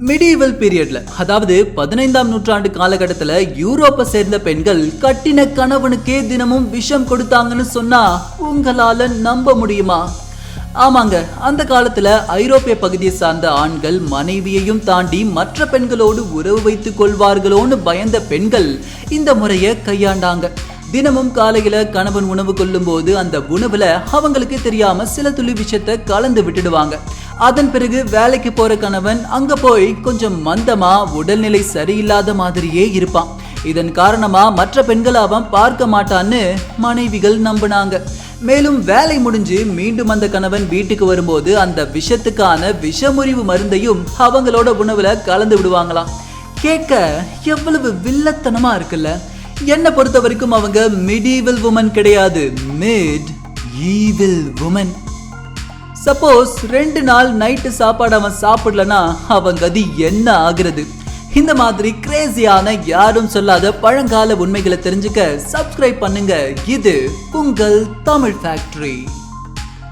Medieval பீரியட்ல அதாவது பதினைந்தாம் நூற்றாண்டு காலகட்டத்துல யூரோப்பை சேர்ந்த பெண்கள் கட்டின கணவனுக்கே தினமும் விஷம் கொடுத்தாங்கன்னு சொன்னா உங்களால நம்ப முடியுமா? ஆமாங்க அந்த காலத்துல ஐரோப்பிய பகுதியை சார்ந்த ஆண்கள் மனைவியையும் தாண்டி மற்ற பெண்களோடு உறவு வைத்துக் கொள்வார்களோன்னு பயந்த பெண்கள் இந்த முறையை கையாண்டாங்க. தினமும் காலையில கணவன் உணவு கொள்ளும் போது அந்த உணவுல அவங்களுக்கு தெரியாம சில துளி விஷத்தை கலந்து விட்டுடுவாங்க. அதன் பிறகு வேலைக்கு போற கணவன் அங்க போய் கொஞ்சம் மந்தமா உடல்நிலை சரியில்லாத மாதிரியே இருப்பான். இதன் காரணமா மற்ற பெண்கள் அவன் பார்க்க மாட்டான்னு மனைவிகள் நம்பினாங்க. மேலும் வேலை முடிஞ்சு மீண்டும் அந்த கணவன் வீட்டுக்கு வரும்போது அந்த விஷத்துக்கான விஷமுறிவு மருந்தையும் அவங்களோட உணவுல கலந்து விடுவாங்களாம். கேட்க எவ்வளவு வில்லத்தனமா இருக்குல்ல. என்னை பொறுத்த வரைக்கும் அவங்க மிடிவில் உமன் கிடையாது மிட் ஈவில் உமன் சப்போஸ் ரெண்டு நாள் நைட்டு சாப்பாடு அவன் சாப்பிடலனா அவன் கதி என்ன ஆகுறது? இந்த மாதிரி கிரேசியான யாரும் சொல்லாத பழங்கால உண்மைகளை தெரிஞ்சுக்க சப்ஸ்கிரைப் பண்ணுங்க. இது உங்கள் தமிழ் ஃபேக்டரி